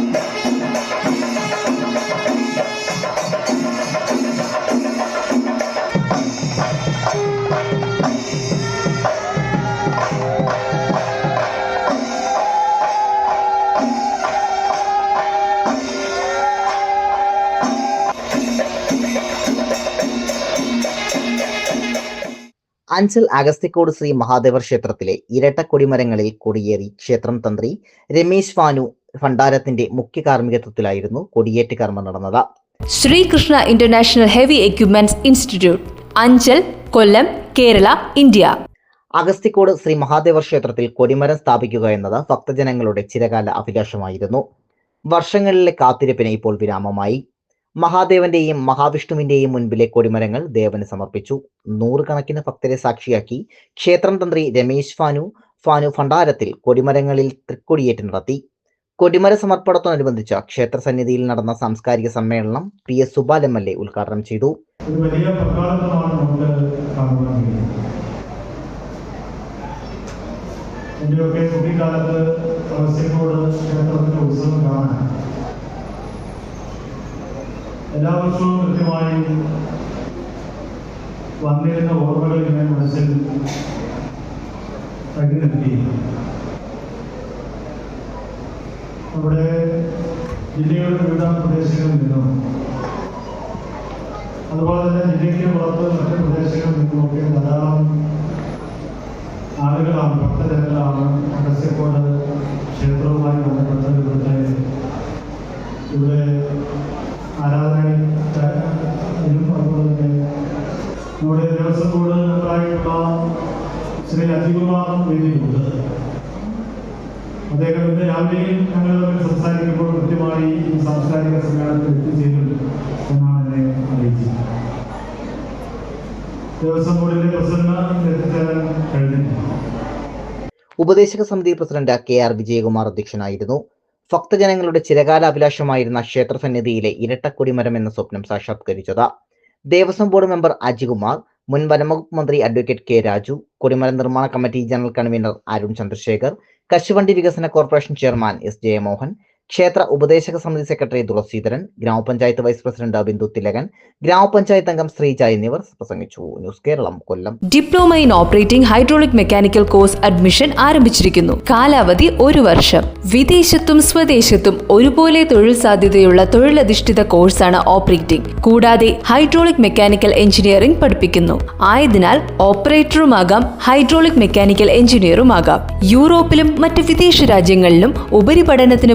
Mm-hmm. Anchal Agasthikode Sree Mahadevar ക്ഷേത്രത്തിലെ ഇരട്ട കൊടിമരങ്ങളിൽ കൊടിയേറി ക്ഷേത്രം തന്ത്രി രമേശ് വാനു ഭണ്ഡാരത്തിന്റെ മുഖ്യ കാർമ്മികത്വത്തിലായിരുന്നു കൊടിയേറ്റ് കർമ്മം നടന്നത്. Sreekrishna international heavy equipments institute Anchal Kollam Kerala India. Agasthikode Sree Mahadevar ക്ഷേത്രത്തിൽ കൊടിമരം സ്ഥാപിക്കുക എന്നത് ഭക്തജനങ്ങളുടെ ചിരകാല അഭിലാഷമായിരുന്നു. വർഷങ്ങളിലെ കാത്തിരിപ്പിന് ഇപ്പോൾ വിരാമമായി. മഹാദേവന്റെയും മഹാവിഷ്ണുവിന്റെയും മുൻപിലെ കൊടിമരങ്ങൾ ദേവന് സമർപ്പിച്ചു. നൂറുകണക്കിന് ഭക്തരെ സാക്ഷിയാക്കി ക്ഷേത്രം തന്ത്രി രമേശ് ഫാനു ഫാനു ഭണ്ഡാരത്തിൽ കൊടിമരങ്ങളിൽ തൃക്കൊടിയേറ്റ് നടത്തി. കൊടിമര സമർപ്പണത്തോടനുബന്ധിച്ച ക്ഷേത്ര സന്നിധിയിൽ നടന്ന സാംസ്കാരിക സമ്മേളനം P S Supal M L A ഉദ്ഘാടനം ചെയ്തു. എന്റെയൊക്കെ കുട്ടിക്കാലത്ത് ക്ഷേത്രത്തിന്റെ ഉത്സവം കാണാൻ എല്ലാ വർഷവും കൃത്യമായി വന്നിരുന്ന ഓർമ്മകൾ ഇങ്ങനെ മനസ്സിൽ തകി നിർത്തി നമ്മുടെ ജില്ലയുടെ വിവിധ പ്രദേശങ്ങളിൽ നിന്നും അതുപോലെ തന്നെ ജില്ലയ്ക്ക് പുറത്ത് മറ്റ് പ്രദേശങ്ങളിൽ നിന്നുമൊക്കെ ധാരാളം ആളുകളാണ് ഭക്തജനങ്ങളാണ് അഗസ്യക്കോട് ക്ഷേത്രവുമായി ബന്ധപ്പെട്ട് ഇവിടുത്തെ ഇവിടെ ആരാധനയും അതുപോലെ തന്നെ നമ്മുടെ ദേവസ്വം ബോർഡ് മെമ്പറായിട്ടുള്ള ശ്രീ അജികുമാർ വേദിയിലുണ്ട് അദ്ദേഹം ഇന്ന് രാവിലെയും ഞങ്ങൾ സംസാരിക്കുമ്പോൾ കൃത്യമായി ഈ സാംസ്കാരിക സമ്മേളനത്തിൽ എത്തിച്ചേരും എന്നാണ് എന്നെ അറിയിച്ചത് ദേവസ്വം ബോർഡിന്റെ പ്രസിഡന്റ് എത്തിച്ചേരാൻ കഴിഞ്ഞില്ല. ഉപദേശക സമിതി പ്രസിഡന്റ് കെ ആർ വിജയകുമാർ അധ്യക്ഷനായിരുന്നു. ഭക്തജനങ്ങളുടെ ചിരകാല അഭിലാഷമായിരുന്ന ക്ഷേത്രസന്നിധിയിലെ ഇരട്ടക്കൊടിമരം എന്ന സ്വപ്നം സാക്ഷാത്കരിച്ചത് ദേവസ്വം ബോർഡ് മെമ്പർ അജികുമാർ മുൻ വനംവകുപ്പ് മന്ത്രി അഡ്വക്കേറ്റ് കെ രാജു കൊടിമല നിർമ്മാണ committee general convener Arun Chandrasekhar കശുവണ്ടി വികസന കോർപ്പറേഷൻ ചെയർമാൻ എസ് ജയമോഹൻ ക്ഷേത്ര ഉപദേശക സമിതി സെക്രട്ടറി തുളസീധരൻ ഗ്രാമപഞ്ചായത്ത് വൈസ് പ്രസിഡന്റ് ബിന്ദു തിലകൻ ഗ്രാമപഞ്ചായത്ത് അംഗം ശ്രീജ എന്നിവർ പ്രസംഗിച്ചു. News Keralam Kollam. Diploma in operating hydraulic mechanical course admission ആരംഭിച്ചിരിക്കുന്നു. കാലാവധി ഒരു വർഷം. വിദേശത്തും സ്വദേശത്തും ഒരുപോലെ തൊഴിൽ സാധ്യതയുള്ള തൊഴിലധിഷ്ഠിത കോഴ്സാണ് ഓപ്പറേറ്റിംഗ്. കൂടാതെ ഹൈഡ്രോളിക് മെക്കാനിക്കൽ എഞ്ചിനീയറിംഗ് പഠിപ്പിക്കുന്നു. ആയതിനാൽ ഓപ്പറേറ്ററുമാകാം ഹൈഡ്രോളിക് മെക്കാനിക്കൽ എഞ്ചിനീയറുമാകാം. യൂറോപ്പിലും മറ്റ് വിദേശ രാജ്യങ്ങളിലും ഉപരിപഠനത്തിന്